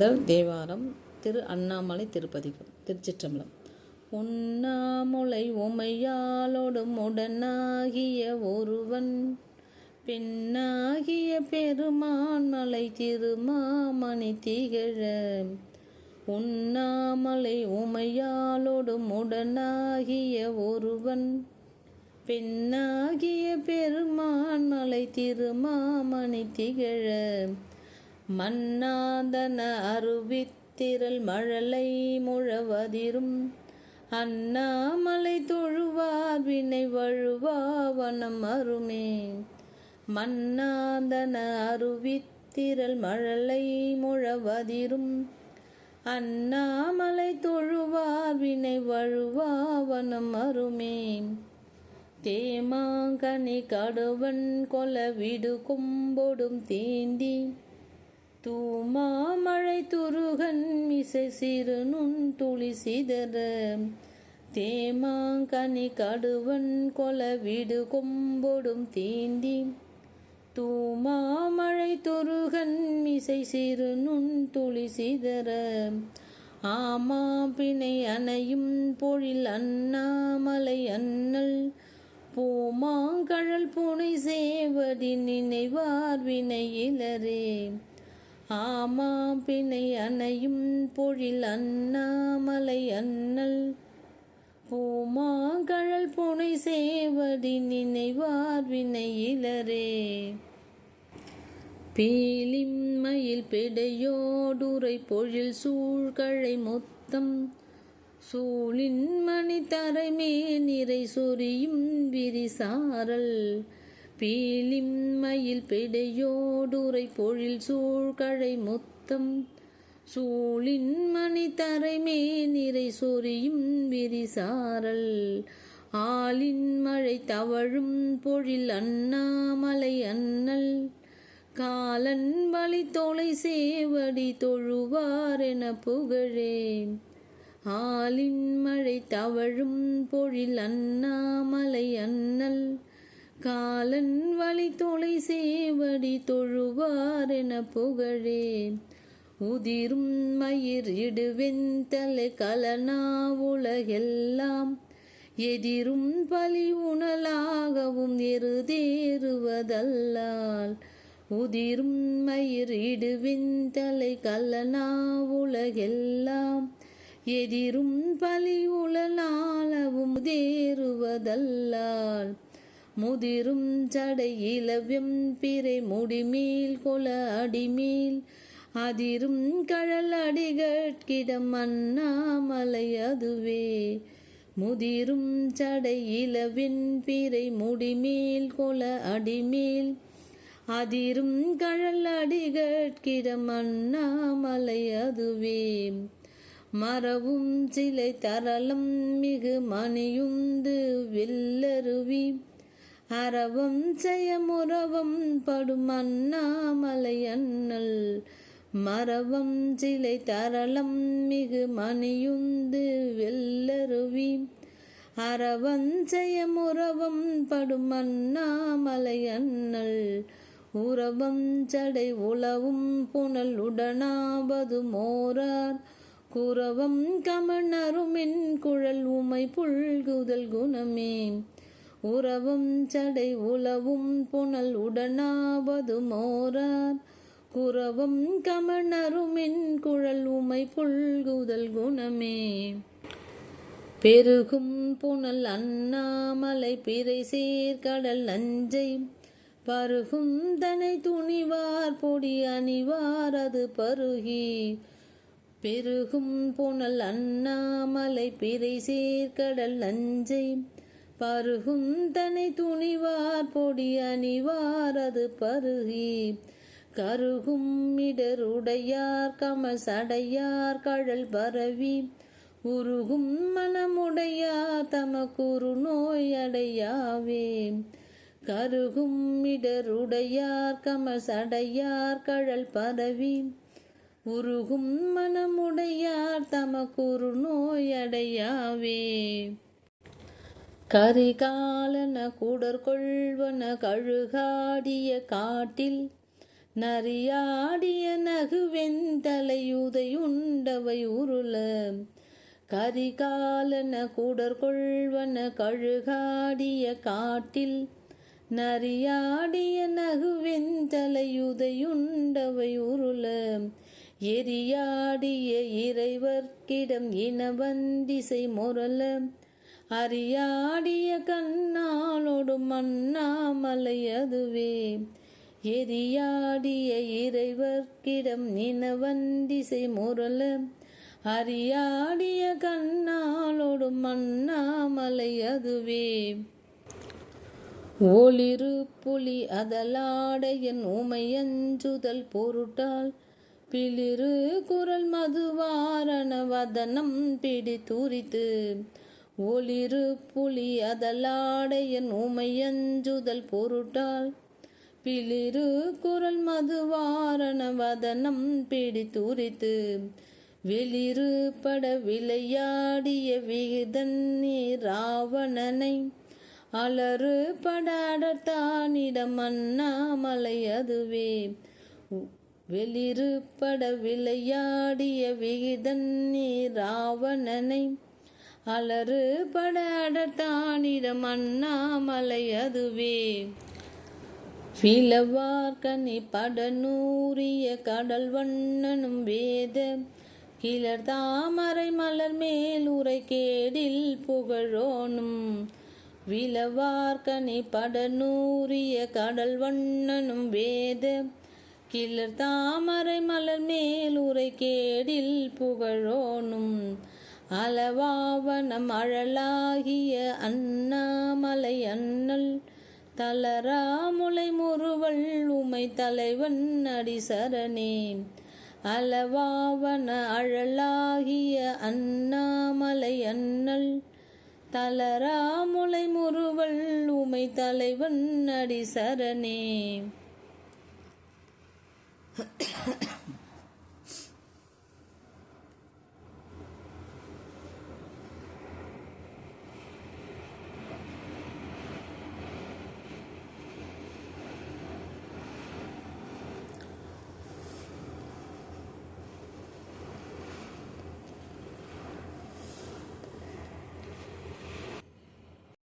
முதல் தேவாரம் திரு அண்ணாமலை திருப்பதிகம் திருச்சிற்றம்பலம். உண்ணாமுலை உமையாலோடும் உடனாகிய ஒருவன் பெண்ணாகிய பெருமான் மலை திருமாமணி திகழ. உண்ணாமலை உமையாலோடும் உடனாகிய ஒருவன் பெண்ணாகிய பெருமான் மலை திருமாமணி திகழ. மன்னாதன அருவித்திரல் மழலை முழவதிரும். அண்ணாமலை தொழுவார் வினை வழுவாவனம் அருமே. மன்னாதன அருவித்திரல் மழலை முழவதிரும். அண்ணாமலை தொழுவார் வினை வழுவாவனம் அருமே. தேமாங்கனி கடுவன் கொல விடு கும்பொடும் தீந்தி. தூமாமழை துருகன் மிசை சிறு நுண் துளி சிதற. தேமாங்கனி கடுவன் கொல விடு கொம்பொடும் தீந்தி தூமாமழை துருகன் மிசை சிறு நுண் துளி சிதற. ஆமா பிணை அணையும் பொழில் அண்ணாமலை அண்ணல். பூமாங்கழல் புனை சேவடி நினைவார் வினையிலரே ஆமாம் பிணை அணையும் பொழில் அண்ணாமலை அண்ணல். பூமாங்கழல் புனை சேவடி நினைவார் வினையிலரே. பீலிம்மையில் பிடையோடுரை பொழில் சூழ்கழை மொத்தம். சூழின் மணி தரைமே நிறை சொரியும் விரிசாரல். பீலிம்மையில் பிடையோடுரை பொழில் சூழ்கழை முத்தம். சூழின் மணி தரைமே நிறை சொரியும் விரிசாரல். ஆளின் மழை தவழும் பொழில் அண்ணாமலை அண்ணல். காலன் வழி தொலை சேவடி தொழுவார் என புகழே. ஆளின் மழை தவழும் பொழில் அண்ணாமலை அண்ணல். காலன் வழி தொலை சேவடி தொழுவார் என புகழே. உதிரும் மயிர் இடுவெந்தலை கலனா உலகெல்லாம். எதிரும் பலி உணலாகவும் எருதேறுவதல்லால். உதிரும் மயிர் இடுவிந்தலை கல்லனா உலகெல்லாம். எதிரும் பலி உளலாளவும் தேறுவதல்லால் முதிரும் ஜடை இலவ்யம் பிறை முடிமேல் கொல அடிமேல் அதிரும் கழல் அடிகட்கிடம் அண்ணாமலை அதுவே. முதிரும் ஜடை இலவின் பிறை முடிமேல் கொல அடிமேல் அதிரும் கழல் அடிகட்கிடம் அண்ணாமலை அதுவே. மரவும் சிலை தரளம் மிகு மணியுந்து வில்லருவி. அறவும் செயமுறவும் படும் அண்ணாமலையண்ணல் மரவம் சிலை தரளம் மிகு மணியுந்து வெல்லருவி அறவஞ்சயமுறவம் படும் அண்ணாமலையண்ணல் உறவம் சடை உளவும் புனல் உடனாவது மோரார். குறவம் கமணருமின் குழல் உமை புல்குதல் குணமே. உறவும் சடை உளவும் புனல் உடனாவது மோரார். குறவம் கமணருமின் குழல் உமை புல்குதல் குணமே. பெருகும் புனல் அண்ணாமலை பிறை சீர்கடல் நஞ்சை. பருகும் தனை துணிவார் பொடி அணிவார் அது பருகி. பெருகும் புனல் அண்ணாமலை பிறை சீர்கடல் நஞ்சை. பருகும் தனை துணிவார் பொடி அணிவார் அது பருகி. கருகும் இடருடையார் கமல் சடையார் கழல் பரவி. உருகும் மனமுடையார் தமக்குரு நோய் அடையாவே. கருகும் இடருடையார் கமல் சடையார் கழல் பரவி. உருகும் மனமுடையார் தமக்குரு நோய் அடையாவே. கரிகாலன குடற்கொள்வன கழுகாடிய காட்டில் நரியாடிய நகுவெந்தலையுதையுண்டவை உருள. கரிகாலன கூடற்கொள்வன கழுகாடிய காட்டில் நரியாடிய நகுவெந்தலையுதையுண்டவை உருள. எரியாடிய இறைவர்க்கிடம் இனவந்திசை முரள. அறியாடிய கண்ணாலோடு மன்னாமலையதுவே அதுவே. எரியாடிய இறைவர்க்கிடம் நினவந்திசை முரல அறியாடிய கண்ணாலோடு மன்னாமலையதுவே ஒளிரு புலி அதலாடையன் உமையஞ்சுதல் பொருட்டால். பிளிரு குரல் மதுவாரண வதனம் பிடித்துரித்து. ஒளிரு புலி அதலாடையன் உமையஞ்சுதல் பொருட்டால். பிளிரு குரல் மதுவாரண வதனம் பிடித்துரித்து வெளிரு பட விளையாடிய விகிதன் ராவணனை அலறு படாடத்தானிடம் அண்ணாமலை அதுவே. வெளிரு பட விளையாடிய விகிதன் ராவணனை அலறு பட படாடத்தானிடம் அண்ணாமலை அதுவே பிளவார்கனி படநூறிய கடல் வண்ணனும் வேத. கிளர் தாமரை மலர் மேல் உரை கேடில் புகழோனும். விளவார்கனி படநூறிய கடல் வண்ணனும் வேத. கிளர் தாமரை மலர் மேல் உரை கேடில் புகழோனும். அளவாவனம் அழலாகிய அண்ணாமலை அண்ணல் தளராமுலை முறுவல் உமை தலைவன் அடி சரணே அளவாவன அழலாகிய அண்ணாமலை அண்ணல் தளராமுலை முறுவல் உமை தலைவன் அடி சரணே